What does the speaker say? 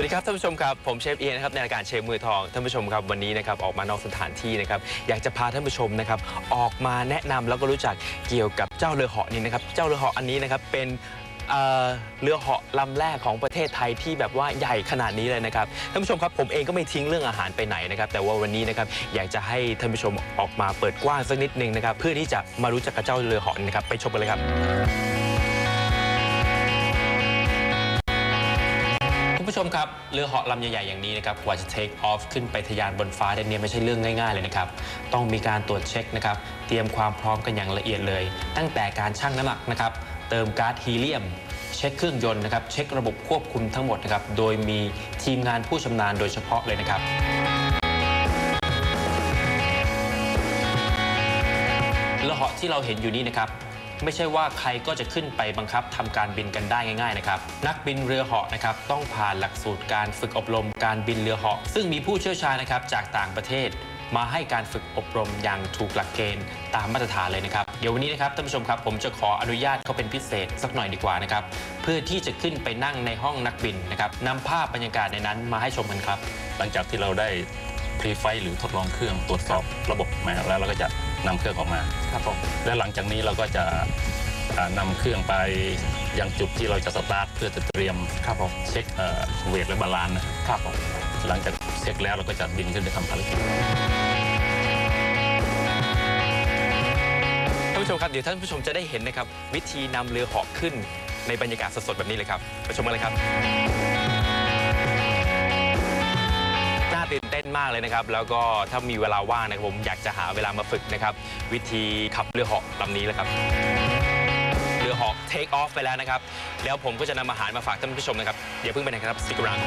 วัสดีครับท่านผู้ชมครับผมเชฟเอียนะครับในรายการเชฟมือทองท่านผู้ชมครับวันนี้นะครับออกมานอกสถานที่นะครับอยากจะพาท่านผู้ชมนะครับออกมาแนะนำแล้วก็รู้จักเกี่ยวกับเจ้าเรือเหาะนี้นะครับเจ้าเรือเหาะอันนี้นะครับเป็นเเรือเหาะลำแรกของประเทศไทยที่แบบว่าใหญ่ขนาดนี้เลยนะครับท่านผู้ชมครับผมเองก็ไม่ทิ้งเรื่องอาหารไปไหนนะครับแต่ว่าวันนี้นะครับอยากจะให้ท่านผู้ชมออกมาเปิดกว้างสักนิดนึงนะครับเพื่อที่จะมารู้จักกับเจ้าเรือเหาะนะครับไปชมกันเลยครับ ผู้ชมครับเรือเหาะลำใหญ่ๆอย่างนี้นะครับกว่าจะ take off ขึ้นไปทะยานบนฟ้าได้เนี่ยไม่ใช่เรื่องง่ายๆเลยนะครับต้องมีการตรวจเช็คนะครับเตรียมความพร้อมกันอย่างละเอียดเลย ตั้งแต่การชั่งน้ำหนักนะครับเติมก๊าซฮีเลียม เช็คเครื่องยนต์นะครับเช็คระบบควบคุมทั้งหมดนะครับโดยมีทีมงานผู้ชำนาญโดยเฉพาะเลยนะครับเรือเหาะที่เราเห็นอยู่นี้นะครับ ไม่ใช่ว่าใครก็จะขึ้นไปบังคับทำการบินกันได้ง่ายๆนะครับนักบินเรือเหาะนะครับต้องผ่านหลักสูตรการฝึกอบรมการบินเรือเหาะซึ่งมีผู้เชี่ยวชาญนะครับจากต่างประเทศมาให้การฝึกอบรมอย่างถูกหลักเกณฑ์ตามมาตรฐานเลยนะครับ เดี๋ยววันนี้นะครับท่านผู้ชมครับ ผมจะขออนุญาตเขาเป็นพิเศษสักหน่อยดีกว่านะครับ เพื่อที่จะขึ้นไปนั่งในห้องนักบินนะครับนำภาพบรรยากาศในนั้นมาให้ชมกันครับ หลังจากที่เราได้ พรีไฟหรือทดลองเครื่องตรวจสอบระบบมาแล้วเราก็จะนำเครื่องออกมาครับผมและหลังจากนี้เราก็จะอ่านำเครื่องไปยังจุดที่เราจะสตาร์ทเพื่อจะเตรียมครับผมเช็คเอ่อเวทและบาลานซ์นะครับครับผมหลังจากเช็คแล้วเราก็จะบินขึ้นไปทำภารกิจท่านผู้ชมครับเดี๋ยวท่านผู้ชมจะได้เห็นนะครับวิธีนำเรือเหาะขึ้นในบรรยากาศสดๆแบบนี้เลยครับไปชมกันเลยครับ น่าตื่นเต้นมากเลยนะครับ แล้วก็ถ้ามีเวลาว่างนะครับผมอยากจะหาเวลามาฝึกนะครับ วิธีขับเรือเหาะลำนี้แหละครับ เรือเหาะ take off ไปแล้วนะครับ แล้วผมก็จะนำอาหารมาฝากท่านผู้ชมนะครับอย่าเพิ่งไปไหนครับสติกรัง